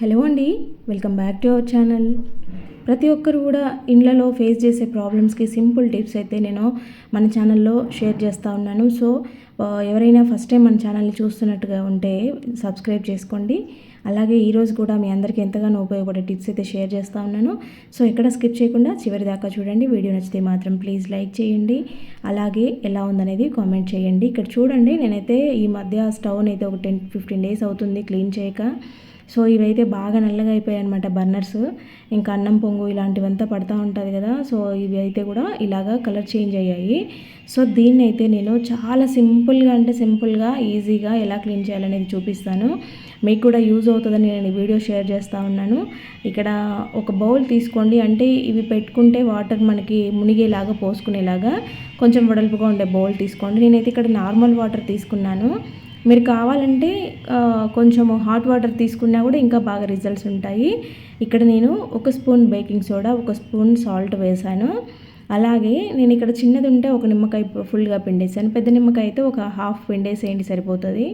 Hello అండి welcome back to our channel. ప్రతి ఒక్కరు కూడా ఇండ్లలో ఫేస్ చేసే ప్రాబ్లమ్స్కి సింపుల్ టిప్స్ అయితే నేను మన ఛానల్లో షేర్ చేస్తూ ఉన్నాను. సో ఎవరైనా ఫస్ట్ టైం మన ఛానల్ని చూస్తున్నట్టుగా ఉంటే సబ్స్క్రైబ్ చేసుకోండి. అలాగే ఈరోజు కూడా మీ అందరికీ ఎంతగానో ఉపయోగపడే టిప్స్ అయితే షేర్ చేస్తూ ఉన్నాను. సో ఎక్కడ స్కిప్ చేయకుండా చివరి దాకా చూడండి. వీడియో నచ్చితే మాత్రం ప్లీజ్ లైక్ చేయండి. అలాగే ఎలా ఉందనేది కామెంట్ చేయండి. ఇక్కడ చూడండి నేనైతే ఈ మధ్య స్టవ్ని అయితే ఒక టెన్ ఫిఫ్టీన్ డేస్ అవుతుంది క్లీన్ చేయక. సో ఇవైతే బాగా నల్లగా అయిపోయాయి అనమాట బర్నర్స్. ఇంకా అన్నం పొంగు ఇలాంటివంతా పడుతూ ఉంటుంది కదా సో ఇవి అయితే కూడా ఇలాగా కలర్ చేంజ్ అయ్యాయి. సో దీన్ని అయితే నేను చాలా సింపుల్గా అంటే సింపుల్గా ఈజీగా ఎలా క్లీన్ చేయాలనేది చూపిస్తాను. మీకు కూడా యూజ్ అవుతుందని నేను వీడియో షేర్ చేస్తూ ఉన్నాను. ఇక్కడ ఒక బౌల్ తీసుకోండి. అంటే ఇవి పెట్టుకుంటే వాటర్ మనకి మునిగేలాగా పోసుకునేలాగా కొంచెం వెడల్పుగా ఉండే బౌల్ తీసుకోండి. నేనైతే ఇక్కడ నార్మల్ వాటర్ తీసుకున్నాను. మీరు కావాలంటే కొంచెం హాట్ వాటర్ తీసుకున్నా కూడా ఇంకా బాగా రిజల్ట్స్ ఉంటాయి. ఇక్కడ నేను ఒక స్పూన్ బేకింగ్ సోడా ఒక స్పూన్ సాల్ట్ వేసాను. అలాగే నేను ఇక్కడ చిన్నది ఉంటే ఒక నిమ్మకాయ ఫుల్గా పిండేసాను. పెద్ద నిమ్మకాయ అయితే ఒక హాఫ్ పిండేసేయండి సరిపోతుంది.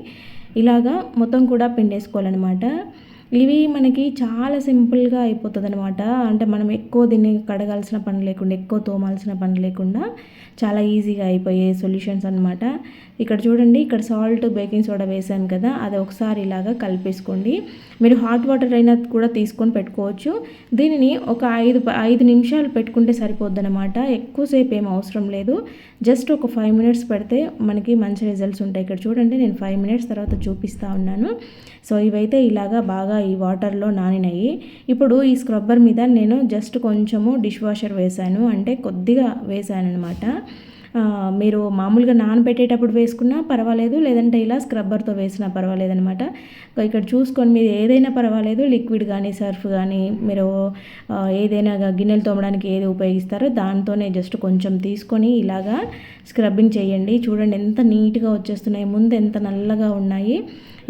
ఇలాగా మొత్తం కూడా పిండేసుకోవాలన్నమాట. ఇవి మనకి చాలా సింపుల్గా అయిపోతుంది అనమాట అంటే మనం ఎక్కువ దీన్ని కడగాల్సిన పని లేకుండా ఎక్కువ తోమాల్సిన పని లేకుండా చాలా ఈజీగా అయిపోయే సొల్యూషన్స్ అనమాట ఇక్కడ చూడండి ఇక్కడ సాల్ట్ బేకింగ్ సోడా వేసాను కదా అది ఒకసారి ఇలాగా కలిపేసుకోండి. మీరు హాట్ వాటర్ అయినా కూడా తీసుకొని పెట్టుకోవచ్చు. దీనిని ఒక ఐదు ఐదు నిమిషాలు పెట్టుకుంటే సరిపోద్ది అనమాట ఎక్కువసేపు ఏం అవసరం లేదు. జస్ట్ ఒక ఫైవ్ మినిట్స్ పెడితే మనకి మంచి రిజల్ట్స్ ఉంటాయి. ఇక్కడ చూడండి నేను ఫైవ్ మినిట్స్ తర్వాత చూపిస్తూ ఉన్నాను. సో ఇవైతే ఇలాగా బాగా ఈ వాటర్లో నానినాయి. ఇప్పుడు ఈ స్క్రబ్బర్ మీద నేను జస్ట్ కొంచెము డిష్ వాషర్ వేశాను. అంటే కొద్దిగా వేశాను అనమాట మీరు మామూలుగా నానబెట్టేటప్పుడు వేసుకున్నా పర్వాలేదు లేదంటే ఇలా స్క్రబ్బర్తో వేసినా పర్వాలేదు అనమాట ఇక్కడ చూసుకొని మీరు ఏదైనా పర్వాలేదు లిక్విడ్ కానీ సర్ఫ్ కానీ మీరు ఏదైనా గిన్నెలు తోమడానికి ఏది ఉపయోగిస్తారో దాంతోనే జస్ట్ కొంచెం తీసుకొని ఇలాగా స్క్రబ్బింగ్ చేయండి. చూడండి ఎంత నీట్గా వచ్చేస్తున్నాయి ముందు ఎంత నల్లగా ఉన్నాయి.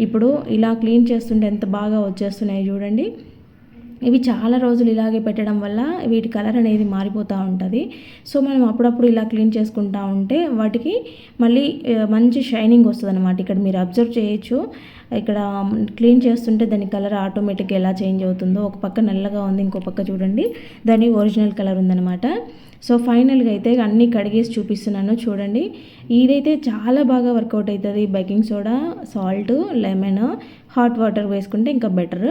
ఇప్పుడు ఇలా క్లీన్ చేస్తుంటే ఎంత బాగా వచ్చేస్తున్నాయి చూడండి. ఇవి చాలా రోజులు ఇలాగే పెట్టడం వల్ల వీటి కలర్ అనేది మారిపోతూ ఉంటుంది. సో మనం అప్పుడప్పుడు ఇలా క్లీన్ చేసుకుంటూ ఉంటే వాటికి మళ్ళీ మంచి షైనింగ్ వస్తుంది అనమాట ఇక్కడ మీరు అబ్జర్వ్ చేయొచ్చు. ఇక్కడ క్లీన్ చేస్తుంటే దాని కలర్ ఆటోమేటిక్గా ఎలా చేంజ్ అవుతుందో. ఒక పక్క నల్లగా ఉంది ఇంకో పక్క చూడండి. దాని ఒరిజినల్ కలర్ ఉందనమాట సో ఫైనల్గా అయితే అన్నీ కడిగేసి చూపిస్తున్నాను. చూడండి ఇదైతే చాలా బాగా వర్కౌట్ అవుతుంది baking soda. Salt lemon hot water వేసుకుంటే ఇంకా బెటర్.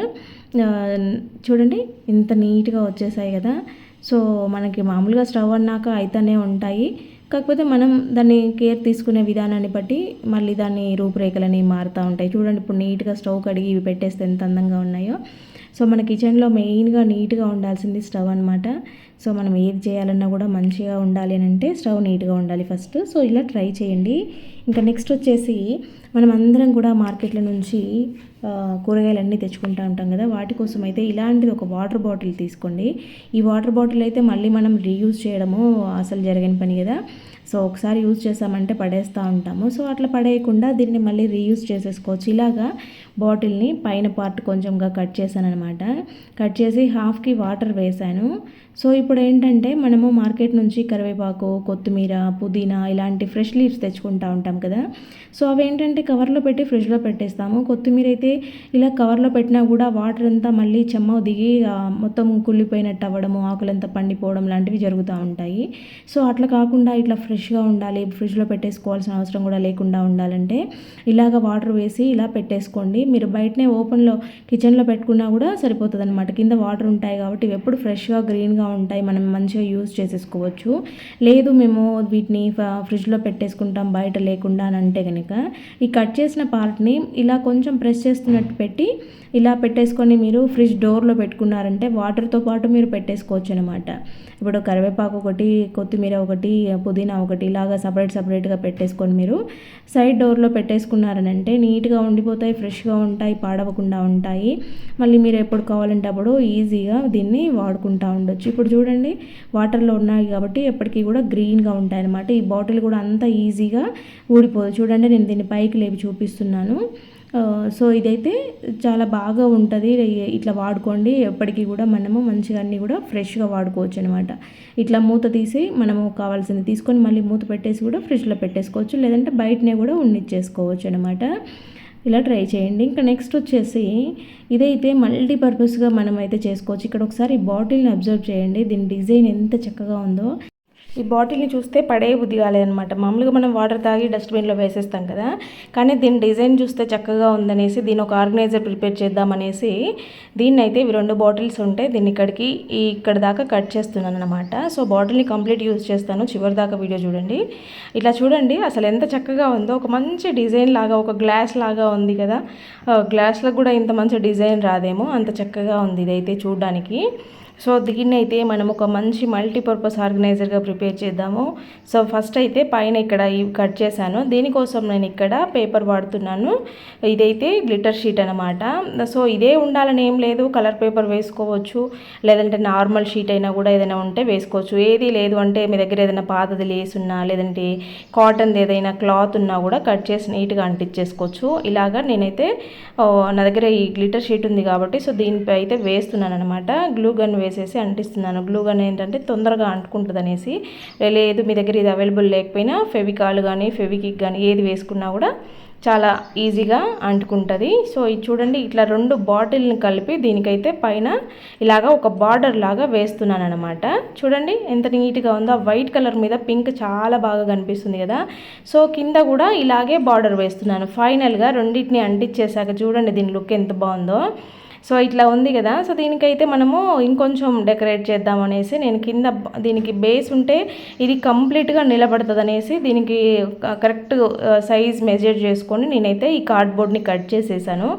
చూడండి ఇంత నీట్గా వచ్చేసాయి కదా. సో మనకి మామూలుగా స్టవ్ అన్నాక అయితేనే ఉంటాయి. కాకపోతే మనం దాన్ని కేర్ తీసుకునే విధానాన్ని బట్టి మళ్ళీ దాన్ని రూపురేఖలని మారుతూ ఉంటాయి. చూడండి ఇప్పుడు నీట్గా స్టవ్ కడిగి ఇవి పెట్టేస్తే ఎంత అందంగా ఉన్నాయో. సో మన కిచెన్లో మెయిన్గా నీట్గా ఉండాల్సింది స్టవ్ అనమాట సో మనం ఏది చేయాలన్నా కూడా మంచిగా ఉండాలి అని అంటే స్టవ్ నీట్గా ఉండాలి ఫస్ట్. సో ఇలా ట్రై చేయండి. ఇంకా నెక్స్ట్ వచ్చేసి మనం అందరం కూడా మార్కెట్ల నుంచి కూరగాయలన్నీ తెచ్చుకుంటూ ఉంటాం కదా. వాటి కోసం అయితే ఇలాంటిది ఒక వాటర్ బాటిల్ తీసుకోండి. ఈ వాటర్ బాటిల్ అయితే మళ్ళీ మనం రీయూజ్ చేయడము అసలు జరగని పని కదా. సో ఒకసారి యూజ్ చేసామంటే పడేస్తూ ఉంటాము. సో అట్లా పడేయకుండా దీన్ని మళ్ళీ రీయూజ్ చేసేసుకోవచ్చు. ఇలాగా బాటిల్ని పైన పార్ట్ కొంచెంగా కట్ చేశాను అనమాట కట్ చేసి హాఫ్కి వాటర్ వేశాను. సో ఇప్పుడు ఏంటంటే మనము మార్కెట్ నుంచి కరివేపాకు కొత్తిమీర పుదీనా ఇలాంటి ఫ్రెష్ లీవ్స్ తెచ్చుకుంటా ఉంటాం కదా. సో అవి ఏంటంటే కవర్లో పెట్టి ఫ్రిడ్జ్లో పెట్టేస్తాము. కొత్తిమీర అయితే ఇలా కవర్లో పెట్టినా కూడా వాటర్ అంతా మళ్ళీ చెమ్మ దిగి మొత్తం కుళ్ళిపోయినట్టు అవ్వడము ఆకులంతా పండిపోవడం లాంటివి జరుగుతూ ఉంటాయి. సో అట్లా కాకుండా ఇట్లా ఫ్రెష్గా ఉండాలి ఫ్రిడ్జ్లో పెట్టేసుకోవాల్సిన అవసరం కూడా లేకుండా ఉండాలంటే ఇలాగ వాటర్ వేసి ఇలా పెట్టేసుకోండి. మీరు బయటనే ఓపెన్లో కిచెన్లో పెట్టుకున్నా కూడా సరిపోతుంది అనమాట కింద వాటర్ ఉంటాయి కాబట్టి ఇవి ఎప్పుడు ఫ్రెష్గా గ్రీన్గా ఉంటాయి. మనం మంచిగా యూజ్ చేసేసుకోవచ్చు. లేదు మేము వీటిని ఫ్రిడ్జ్లో పెట్టేసుకుంటాం బయట లేకుండా అని అంటే కనుక ఈ కట్ చేసిన పార్ట్ని ఇలా కొంచెం ప్రెస్ చేస్తున్నట్టు పెట్టి ఇలా పెట్టేసుకొని మీరు ఫ్రిడ్జ్ డోర్లో పెట్టుకున్నారంటే వాటర్తో పాటు మీరు పెట్టేసుకోవచ్చు అనమాట ఇప్పుడు కరివేపాకు ఒకటి కొత్తిమీర ఒకటి పుదీనా ఒకటి ఇలాగా సపరేట్ సపరేట్గా పెట్టేసుకొని మీరు సైడ్ డోర్లో పెట్టేసుకున్నారనంటే నీట్గా ఉండిపోతాయి ఫ్రెష్గా ఉంటాయి పాడవకుండా ఉంటాయి. మళ్ళీ మీరు ఎప్పుడు కావాలంటే అప్పుడు ఈజీగా దీన్ని వాడుకుంటూ ఉండొచ్చు. ఇప్పుడు చూడండి వాటర్లో ఉన్నాయి కాబట్టి ఎప్పటికీ కూడా గ్రీన్గా ఉంటాయి అనమాట ఈ బాటిల్ కూడా అంత ఈజీగా ఊడిపోదు. చూడండి నేను దీన్ని పైకి లేపి చూపిస్తున్నాను. సో ఇదైతే చాలా బాగా ఉంటుంది. ఇట్లా వాడుకోండి. ఎప్పటికీ కూడా మనము మంచిగా అన్నీ కూడా ఫ్రెష్గా వాడుకోవచ్చు అనమాట ఇట్లా మూత తీసి మనము కావాల్సింది తీసుకొని మళ్ళీ మూత పెట్టేసి కూడా ఫ్రిడ్జ్లో పెట్టేసుకోవచ్చు. లేదంటే బయటనే కూడా ఉండిచ్చేసుకోవచ్చు అనమాట ఇలా ట్రై చేయండి. ఇంకా నెక్స్ట్ వచ్చేసి ఇదైతే మల్టీపర్పస్గా మనం అయితే చేసుకోవచ్చు. ఇక్కడ ఒకసారి బాటిల్ని అబ్జర్వ్ చేయండి. దీని డిజైన్ ఎంత చక్కగా ఉందో. ఈ బాటిల్ని చూస్తే పడే బుద్ధి కాలేదనమాట మామూలుగా మనం వాటర్ తాగి డస్ట్బిన్లో వేసేస్తాం కదా. కానీ దీని డిజైన్ చూస్తే చక్కగా ఉందనేసి దీని ఒక ఆర్గనైజర్ ప్రిపేర్ చేద్దామనేసి దీన్ని అయితే ఇవి రెండు బాటిల్స్ ఉంటే దీన్ని ఇక్కడికి ఇక్కడ దాకా కట్ చేస్తున్నాను అనమాట సో బాటిల్ని కంప్లీట్ యూజ్ చేస్తాను. చివరి దాకా వీడియో చూడండి. ఇట్లా చూడండి అసలు ఎంత చక్కగా ఉందో. ఒక మంచి డిజైన్ లాగా ఒక గ్లాస్ లాగా ఉంది కదా. గ్లాస్లో కూడా ఇంత మంచి డిజైన్ రాదేమో. అంత చక్కగా ఉంది ఇదైతే చూడడానికి. సో దీన్ని అయితే మనం ఒక మంచి మల్టీపర్పస్ ఆర్గనైజర్గా ప్రిపేర్ చేద్దాము. సో ఫస్ట్ అయితే పైన ఇక్కడ ఇవి కట్ చేశాను. దీనికోసం నేను ఇక్కడ పేపర్ వాడుతున్నాను. ఇదైతే గ్లిటర్ షీట్ అనమాట సో ఇదే ఉండాలని ఏం లేదు. కలర్ పేపర్ వేసుకోవచ్చు. లేదంటే నార్మల్ షీట్ అయినా కూడా ఏదైనా ఉంటే వేసుకోవచ్చు. ఏది లేదు అంటే మీ దగ్గర ఏదైనా పాతది లేసున్నా లేదంటే కాటన్ది ఏదైనా క్లాత్ ఉన్నా కూడా కట్ చేసి నీట్గా అంటించేసుకోవచ్చు. ఇలాగా నేనైతే నా దగ్గర ఈ గ్లిటర్ షీట్ ఉంది కాబట్టి సో దీనిపై అయితే వేస్తున్నాను అనమాట గ్లూ గన్ వేసేసి అంటిస్తున్నాను. గ్లూ గన్ ఏంటంటే తొందరగా అంటుకుంటుంది అనేసి లేదు మీ దగ్గర ఇది అవైలబుల్ లేకపోయినా ఫెవికాల్ కానీ ఫెవికిక్ కానీ ఏది వేసుకున్నా కూడా చాలా ఈజీగా అంటుకుంటుంది. సో ఇది చూడండి ఇట్లా రెండు బాటిల్ని కలిపి దీనికైతే పైన ఇలాగా ఒక బార్డర్ లాగా వేస్తున్నాను అనమాట చూడండి ఎంత నీట్గా ఉందో. వైట్ కలర్ మీద పింక్ చాలా బాగా కనిపిస్తుంది కదా. సో కింద కూడా ఇలాగే బార్డర్ వేస్తున్నాను. ఫైనల్గా రెండింటిని అంటించేశాక చూడండి దీని లుక్ ఎంత బాగుందో. సో ఇట్లా ఉంది కదా. సో దీనికైతే మనము ఇంకొంచెం డెకరేట్ చేద్దాం అనేసి నేను కింద దీనికి బేస్ ఉంటే ఇది కంప్లీట్గా నిలబడుతుంది అనేసి దీనికి కరెక్ట్ సైజ్ మెజర్ చేసుకొని నేనైతే ఈ కార్డ్బోర్డ్ని కట్ చేసేసాను.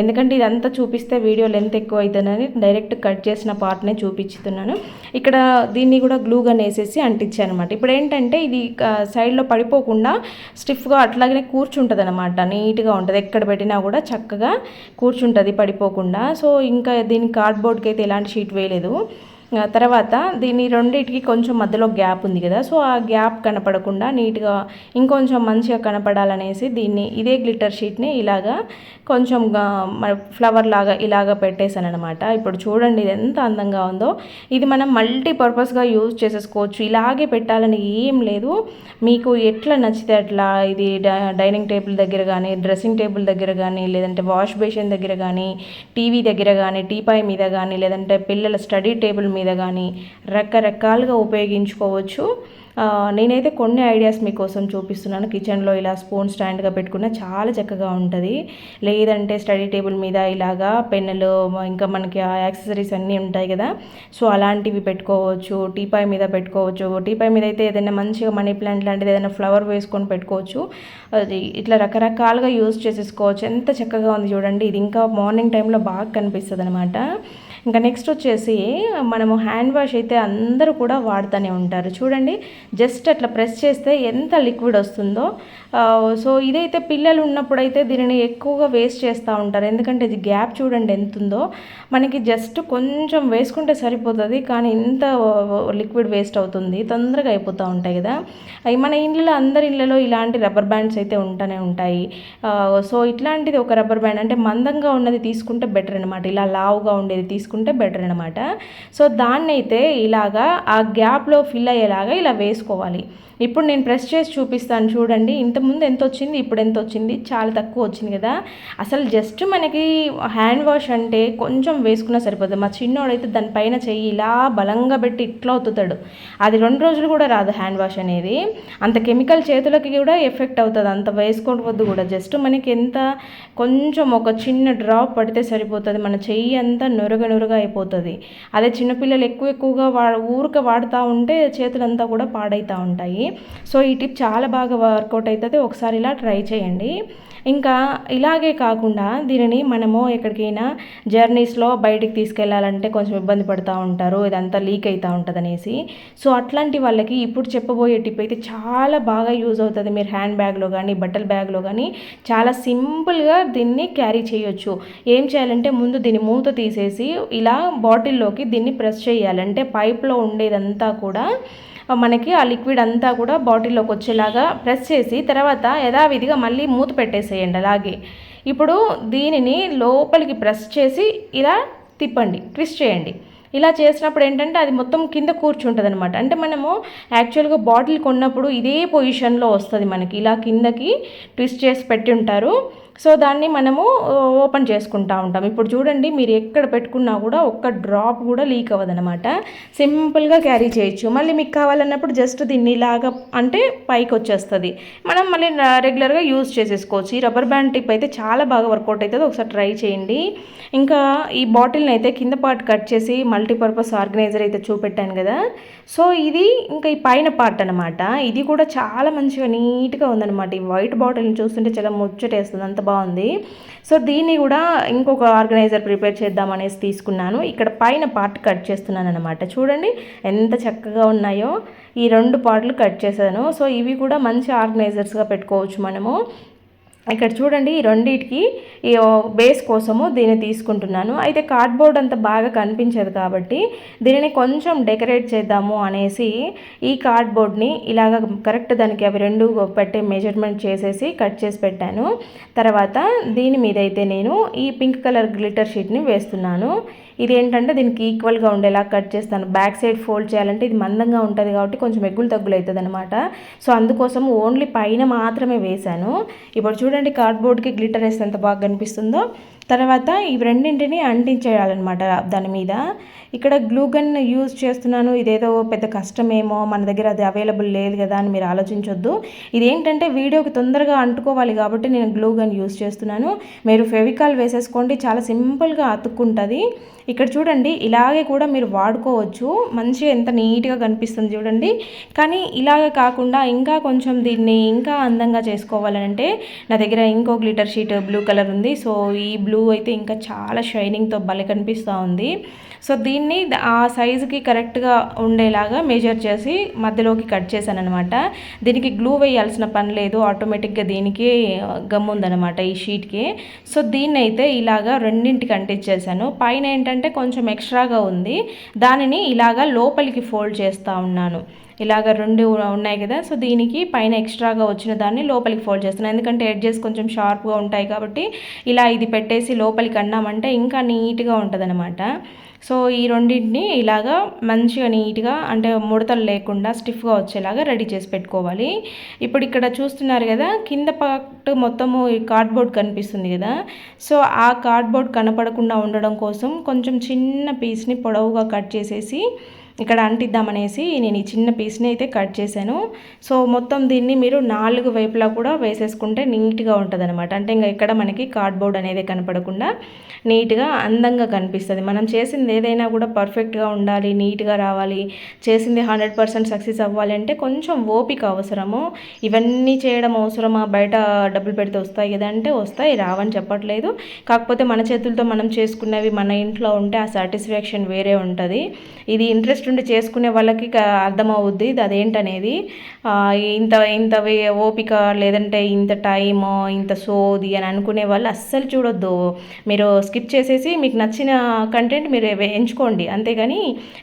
ఎందుకంటే ఇదంతా చూపిస్తే వీడియో లెంత్ ఎక్కువ అవుతుందని డైరెక్ట్ కట్ చేసిన పార్ట్నే చూపించుతున్నాను. ఇక్కడ దీన్ని కూడా గ్లూగా వేసేసి అంటించాను అనమాట ఇప్పుడు ఏంటంటే ఇది సైడ్లో పడిపోకుండా స్టిఫ్గా అట్లాగనే కూర్చుంటుంది అనమాట నీట్గా ఉంటుంది. ఎక్కడ పెట్టినా కూడా చక్కగా కూర్చుంటుంది పడిపోకుండా. సో ఇంకా దీని కార్డ్బోర్డ్కి అయితే ఎలాంటి షీట్ వేయలేదు. తర్వాత దీని రెండింటికి కొంచెం మధ్యలో గ్యాప్ ఉంది కదా. సో ఆ గ్యాప్ కనపడకుండా నీట్గా ఇంకొంచెం మంచిగా కనపడాలనేసి దీన్ని ఇదే గ్లిటర్ షీట్ని ఇలాగా కొంచెం ఫ్లవర్ లాగా ఇలాగ పెట్టేశాను అనమాట ఇప్పుడు చూడండి ఇది ఎంత అందంగా ఉందో. ఇది మనం మల్టీపర్పస్గా యూజ్ చేసేసుకోవచ్చు. ఇలాగే పెట్టాలని ఏం లేదు. మీకు ఎట్లా నచ్చితే అట్లా ఇది డైనింగ్ టేబుల్ దగ్గర కానీ డ్రెస్సింగ్ టేబుల్ దగ్గర కానీ లేదంటే వాష్ బేసిన్ దగ్గర కానీ టీవీ దగ్గర కానీ టీపాయ్ మీద కానీ లేదంటే పిల్లల స్టడీ టేబుల్ మీద కానీ రకరకాలుగా ఉపయోగించుకోవచ్చు. నేనైతే కొన్ని ఐడియాస్ మీకోసం చూపిస్తున్నాను. కిచెన్లో ఇలా స్పూన్ స్టాండ్గా పెట్టుకున్న చాలా చక్కగా ఉంటుంది. లేదంటే స్టడీ టేబుల్ మీద ఇలాగా పెన్నులు ఇంకా మనకి ఆ యాక్సెసరీస్ అన్నీ ఉంటాయి కదా. సో అలాంటివి పెట్టుకోవచ్చు. టీపాయ్ మీద పెట్టుకోవచ్చు. టీపాయ్ మీద అయితే ఏదైనా మంచిగా మనీ ప్లాంట్ లాంటిది ఏదైనా ఫ్లవర్ వేసుకొని పెట్టుకోవచ్చు. అది ఇట్లా రకరకాలుగా యూజ్ చేసేసుకోవచ్చు. ఎంత చక్కగా ఉంది చూడండి. ఇది ఇంకా మార్నింగ్ టైంలో బాగా కనిపిస్తుంది అనమాట ఇంకా నెక్స్ట్ వచ్చేసి మనము హ్యాండ్ వాష్ అయితే అందరూ కూడా వాడుతూనే ఉంటారు. చూడండి జస్ట్ అట్లా ప్రెస్ చేస్తే ఎంత లిక్విడ్ వస్తుందో. సో ఇదైతే పిల్లలు ఉన్నప్పుడైతే దీనిని ఎక్కువగా వేస్ట్ చేస్తూ ఉంటారు. ఎందుకంటే ఇది గ్యాప్ చూడండి ఎంత ఉందో మనకి జస్ట్ కొంచెం వేసుకుంటే సరిపోతుంది కానీ ఇంత లిక్విడ్ వేస్ట్ అవుతుంది. తొందరగా అయిపోతూ ఉంటాయి కదా. మన ఇంట్లో అందరి ఇళ్ళలో ఇలాంటి రబ్బర్ బ్యాండ్స్ అయితే ఉంటూనే ఉంటాయి. సో ఇట్లాంటిది ఒక రబ్బర్ బ్యాండ్ అంటే మందంగా ఉన్నది తీసుకుంటే బెటర్ అనమాట ఇలా లావుగా ఉండేది తీసుకుంటే వేసుకుంటే బెటర్ అనమాట సో దాన్నైతే ఇలాగా ఆ గ్యాప్లో ఫిల్ అయ్యేలాగా ఇలా వేసుకోవాలి. ఇప్పుడు నేను ప్రెస్ చేసి చూపిస్తాను చూడండి. ఇంతకుముందు ఎంత వచ్చింది? ఇప్పుడు ఎంత వచ్చింది? చాలా తక్కువ వచ్చింది కదా. అసలు జస్ట్ మనకి హ్యాండ్ వాష్ అంటే కొంచెం వేసుకున్నా సరిపోతుంది మా చిన్నోడైతే దానిపైన చెయ్యి ఇలా బలంగా పెట్టి ఇట్లా అవుతాడు అది రెండు రోజులు కూడా రాదు హ్యాండ్ వాష్ అనేది. అంత కెమికల్ చేతులకి కూడా ఎఫెక్ట్ అవుతుంది. అంత వేసుకోవద్దు కూడా జస్ట్ మనకి ఎంత కొంచెం ఒక చిన్న డ్రాప్ పడితే సరిపోతుంది. మన చెయ్యి అంతా నొరగ నొరగ అయిపోతుంది. అదే చిన్నపిల్లలు ఎక్కువ ఎక్కువగా వా ఊరిక వాడుతూ ఉంటే చేతులంతా కూడా పాడైతూ ఉంటాయి. సో ఈ టిప్ చాలా బాగా వర్కౌట్ అవుతుంది ఒకసారి ఇలా ట్రై చేయండి. ఇంకా ఇలాగే కాకుండా దీనిని మనము ఎక్కడికైనా జర్నీస్లో బయటికి తీసుకెళ్ళాలంటే కొంచెం ఇబ్బంది పడుతూ ఉంటారు ఇదంతా లీక్ అవుతూ ఉంటుంది అనేసి సో అట్లాంటి వాళ్ళకి ఇప్పుడు చెప్పబోయే టిప్ అయితే చాలా బాగా యూజ్ అవుతుంది. మీరు హ్యాండ్ బ్యాగ్లో కానీ బట్టల బ్యాగ్లో కానీ చాలా సింపుల్గా దీన్ని క్యారీ చేయొచ్చు. ఏం చేయాలంటే ముందు దీన్ని మూత తీసేసి ఇలా బాటిల్లోకి దీన్ని ప్రెస్ చేయాలంటే పైప్లో ఉండేదంతా కూడా మనకి ఆ లిక్విడ్ అంతా కూడా బాటిల్లోకి వచ్చేలాగా ప్రెస్ చేసి తర్వాత యథావిధిగా మళ్ళీ మూత పెట్టేసేయండి అలాగే. ఇప్పుడు దీనిని లోపలికి ప్రెస్ చేసి ఇలా తిప్పండి ట్విస్ట్ చేయండి. ఇలా చేసినప్పుడు ఏంటంటే అది మొత్తం కింద కూర్చుంటుంది అనమాట అంటే మనము యాక్చువల్గా బాటిల్ కొన్నప్పుడు ఇదే పొజిషన్లో వస్తుంది మనకి. ఇలా కిందకి ట్విస్ట్ చేసి పెట్టి ఉంటారు. సో దాన్ని మనము ఓపెన్ చేసుకుంటూ ఉంటాం. ఇప్పుడు చూడండి మీరు ఎక్కడ పెట్టుకున్నా కూడా ఒక్క డ్రాప్ కూడా లీక్ అవ్వదనమాట సింపుల్గా క్యారీ చేయొచ్చు. మళ్ళీ మీకు కావాలన్నప్పుడు జస్ట్ దీన్ని ఇలాగా అంటే పైకి వచ్చేస్తుంది. మనం మళ్ళీ రెగ్యులర్గా యూజ్ చేసేసుకోవచ్చు. ఈ రబ్బర్ బ్యాండ్ టిప్ అయితే చాలా బాగా వర్కౌట్ అవుతుంది ఒకసారి ట్రై చేయండి. ఇంకా ఈ బాటిల్ని అయితే కింద పార్ట్ కట్ చేసి మల్టీపర్పస్ ఆర్గనైజర్ అయితే చూపెట్టాను కదా. సో ఇది ఇంకా ఈ పైన పార్ట్ అనమాట ఇది కూడా చాలా మంచిగా నీట్గా ఉందన్నమాట. ఈ వైట్ బాటిల్ని చూస్తుంటే చాలా ముచ్చటేస్తుంది. అంత బాగుంది. సో దీన్ని కూడా ఇంకొక ఆర్గనైజర్ ప్రిపేర్ చేద్దామనేసి తీసుకున్నాను. ఇక్కడ పైన పార్ట్ కట్ చేస్తున్నాను అనమాట చూడండి ఎంత చక్కగా ఉన్నాయో ఈ రెండు పార్ట్లు కట్ చేశాను. సో ఇవి కూడా మంచి ఆర్గనైజర్స్గా పెట్టుకోవచ్చు మనము. ఇక్కడ చూడండి ఈ రెండింటికి ఈ బేస్ కోసము దీన్ని తీసుకుంటున్నాను. అయితే కార్డ్బోర్డ్ అంత బాగా కనిపించదు కాబట్టి దీనిని కొంచెం డెకరేట్ చేద్దాము అనేసి ఈ కార్డ్బోర్డ్ని ఇలాగ కరెక్ట్ దానికి అవి రెండు పెట్టే మెజర్మెంట్ చేసేసి కట్ చేసి పెట్టాను. తర్వాత దీని మీద అయితే నేను ఈ పింక్ కలర్ గ్లిటర్ షీట్ని వేస్తున్నాను. ఇది ఏంటంటే దీనికి ఈక్వల్గా ఉండేలా కట్ చేస్తాను. బ్యాక్ సైడ్ ఫోల్డ్ చేయాలంటే ఇది మందంగా ఉంటుంది కాబట్టి కొంచెం ఎగ్గులు తగ్గులు అవుతుంది అనమాట సో అందుకోసం ఓన్లీ పైన మాత్రమే వేశాను. ఇప్పుడు చూడండి కార్డ్బోర్డ్కి గ్లిటర్ వేస్తే ఎంత బాగా కనిపిస్తుందో. తర్వాత ఇవి రెండింటిని అంటించేయాలన్నమాట దాని మీద. ఇక్కడ గ్లూగన్ యూజ్ చేస్తున్నాను. ఇదేదో పెద్ద కష్టమేమో మన దగ్గర అది అవైలబుల్ లేదు కదా అని మీరు ఆలోచించొద్దు. ఇదేంటంటే వీడియోకి తొందరగా అంటుకోవాలి కాబట్టి నేను గ్లూగన్ యూజ్ చేస్తున్నాను. మీరు ఫెవికాల్ వేసేసుకోండి. చాలా సింపుల్గా అతుక్కుంటుంది. ఇక్కడ చూడండి ఇలాగే కూడా మీరు వాడుకోవచ్చు. మంచిగా ఎంత నీట్గా కనిపిస్తుంది చూడండి. కానీ ఇలాగే కాకుండా ఇంకా కొంచెం దీన్ని ఇంకా అందంగా చేసుకోవాలంటే నా దగ్గర ఇంకో గ్లిటర్ షీట్ బ్లూ కలర్ ఉంది. సో ఈ బ్లూ బ్లూ అయితే ఇంకా చాలా షైనింగ్తో భలే కనిపిస్తూ ఉంది. సో దీన్ని ఆ సైజుకి కరెక్ట్గా ఉండేలాగా మెజర్ చేసి మధ్యలోకి కట్ చేశాను అనమాట దీనికి గ్లూ వేయాల్సిన పని లేదు. ఆటోమేటిక్గా దీనికి గమ్ ఉందనమాట ఈ షీట్కి. సో దీన్ని అయితే ఇలాగా రెండింటికి అంటించేశాను పైన ఏంటంటే కొంచెం ఎక్స్ట్రాగా ఉంది. దానిని ఇలాగా లోపలికి ఫోల్డ్ చేస్తూ ఉన్నాను. ఇలాగ రెండు ఉన్నాయి కదా సో దీనికి పైన ఎక్స్ట్రాగా వచ్చిన దాన్ని లోపలికి ఫోల్డ్ చేస్తున్నాను. ఎందుకంటే ఎడ్జెస్ కొంచెం షార్ప్గా ఉంటాయి కాబట్టి ఇలా ఇది పెట్టేసి లోపలికి అన్నామంటే ఇంకా నీట్గా ఉంటుంది సో ఈ రెండింటిని ఇలాగా మంచిగా నీట్గా అంటే ముడతలు లేకుండా స్టిఫ్గా వచ్చేలాగా రెడీ చేసి పెట్టుకోవాలి. ఇప్పుడు ఇక్కడ చూస్తున్నారు కదా కింద పాటు మొత్తము ఈ కార్డ్బోర్డ్ కనిపిస్తుంది కదా. సో ఆ కార్డ్బోర్డ్ కనపడకుండా ఉండడం కోసం కొంచెం చిన్న పీస్ని పొడవుగా కట్ చేసేసి ఇక్కడ అంటిద్దామనేసి నేను ఈ చిన్న పీస్ని అయితే కట్ చేశాను. సో మొత్తం దీన్ని మీరు నాలుగు వైపులా కూడా వేసేసుకుంటే నీట్గా ఉంటుంది అనమాట అంటే ఇంకా ఇక్కడ మనకి కార్డ్బోర్డ్ అనేది కనపడకుండా నీట్గా అందంగా కనిపిస్తుంది. మనం చేసింది ఏదైనా కూడా పర్ఫెక్ట్గా ఉండాలి నీట్గా రావాలి చేసింది హండ్రెడ్ పర్సెంట్ సక్సెస్ అవ్వాలి అంటే కొంచెం ఓపిక అవసరము. ఇవన్నీ చేయడం అవసరమా? బయట డబ్బులు పెడితే వస్తాయి కదా అంటే వస్తాయి రావని చెప్పట్లేదు. కాకపోతే మన చేతులతో మనం చేసుకున్నవి మన ఇంట్లో ఉంటే ఆ సాటిస్ఫాక్షన్ వేరే ఉంటుంది. ఇది ఇంట్రెస్ట్ ఉండి చేసుకునే వాళ్ళకి అర్థమవుద్ది ఇది అదేంటనేది. ఇంత ఇంత ఓపిక లేదంటే ఇంత టైము ఇంత సోది అని అనుకునే వాళ్ళు అస్సలు చూడొద్దు. మీరు స్కిప్ చేసేసి మీకు నచ్చిన కంటెంట్ మీరు ఎంచుకోండి. అంతేగాని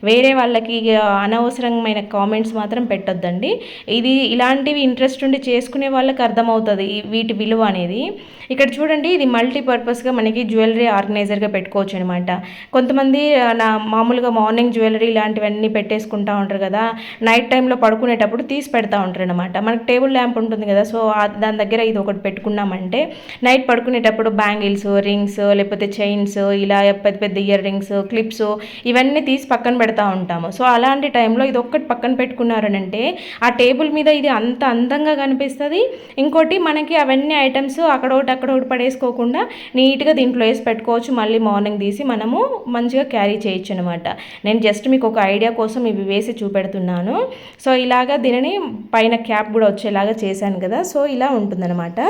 వేరే వాళ్ళకి అనవసరమైన కామెంట్స్ మాత్రం పెట్టొద్దండి. ఇది ఇలాంటివి ఇంట్రెస్ట్ ఉండి చేసుకునే వాళ్ళకి అర్థమవుతుంది వీటి విలువ అనేది. ఇక్కడ చూడండి ఇది మల్టీపర్పస్గా మనకి జ్యువెలరీ ఆర్గనైజర్గా పెట్టుకోవచ్చు అనమాట కొంతమంది నా మామూలుగా మార్నింగ్ జ్యువెలరీ ఇలాంటివన్నీ పెట్టేసుకుంటా ఉంటారు కదా నైట్ టైంలో పడుకునేటప్పుడు తీసి పెడతా ఉంటారు అనమాట మనకు టేబుల్ ల్యాంప్ ఉంటుంది కదా సో దాని దగ్గర ఇది ఒకటి పెట్టుకున్నామంటే నైట్ పడుకునేటప్పుడు బ్యాంగిల్స్ రింగ్స్ లేకపోతే చైన్స్ ఇలా పెద్ద పెద్ద ఇయర్ రింగ్స్ క్లిప్స్ ఇవన్నీ తీసి పక్కన పెడతా ఉంటాము. సో అలాంటి టైంలో ఇది ఒక్కటి పక్కన పెట్టుకున్నారనంటే ఆ టేబుల్ మీద ఇది అంత అందంగా కనిపిస్తుంది. ఇంకోటి మనకి అవన్నీ ఐటమ్స్ అక్కడ ఒకటి అక్కడ ఒకటి పడేసుకోకుండా నీట్గా దీంట్లో వేసి పెట్టుకోవచ్చు. మళ్ళీ మార్నింగ్ తీసి మనము మంచిగా క్యారీ చేయొచ్చు అనమాట నేను జస్ట్ మీకు ఒక ఐడియా కోసం ఇవి వేసి చూపెడుతున్నాను. సో ఇలాగా దీనిని పైన క్యాప్ కూడా వచ్చేలాగా చేశాను కదా. సో ఇలా ఉంటుందన్నమాట.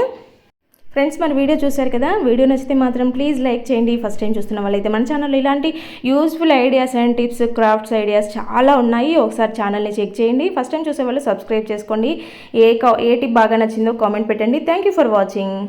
ఫ్రెండ్స్ మన వీడియో చూశారు కదా? వీడియో నచ్చితే మాత్రం ప్లీజ్ లైక్ చేయండి. ఫస్ట్ టైం చూస్తున్న వాళ్ళైతే మన ఛానల్లో ఇలాంటి useful ideas and tips crafts ideas చాలా ఉన్నాయి. ఒకసారి ఛానల్ని చెక్ చేయండి. ఫస్ట్ టైం చూసే వాళ్ళు సబ్స్క్రైబ్ చేసుకోండి. ఏ ఏ టిప్ బాగా నచ్చిందో కామెంట్ పెట్టండి. Thank you for watching.